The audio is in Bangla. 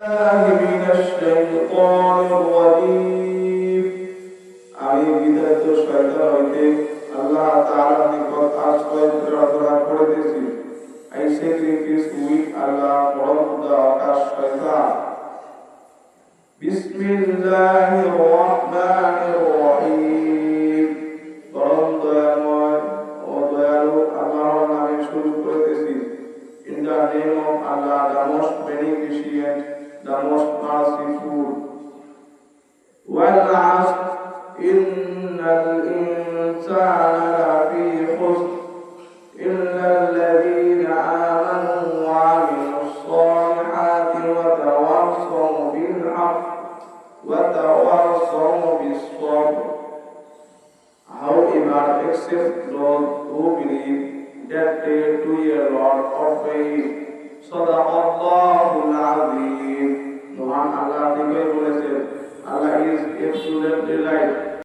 আমি বিদায়িত শয়তান হইতে আল্লাহ তাআলার নিকট আশ্রয় প্রার্থনা করিতেছি I sacrifice with Allah পরম খুদা আকাশ শয়তান বিসমিল্লাহির রহমানির রহিম পরম দয়াময় ও দয়ালু আল্লাহর নামে শুরু করিতেছি In the name of Allah, the most beneficent, merciful. والعصر إن الإنسان لفي خسر إلا الذين آمنوا وعملوا الصالحات وتواصوا بالحق وتواصوا بالصبر However, except those who believe that they do a lot of faith. Sadaqallahul Azim. মহান আল্লাহ ঠিকই বলেছেন আল্লাহ ইজ absolutely right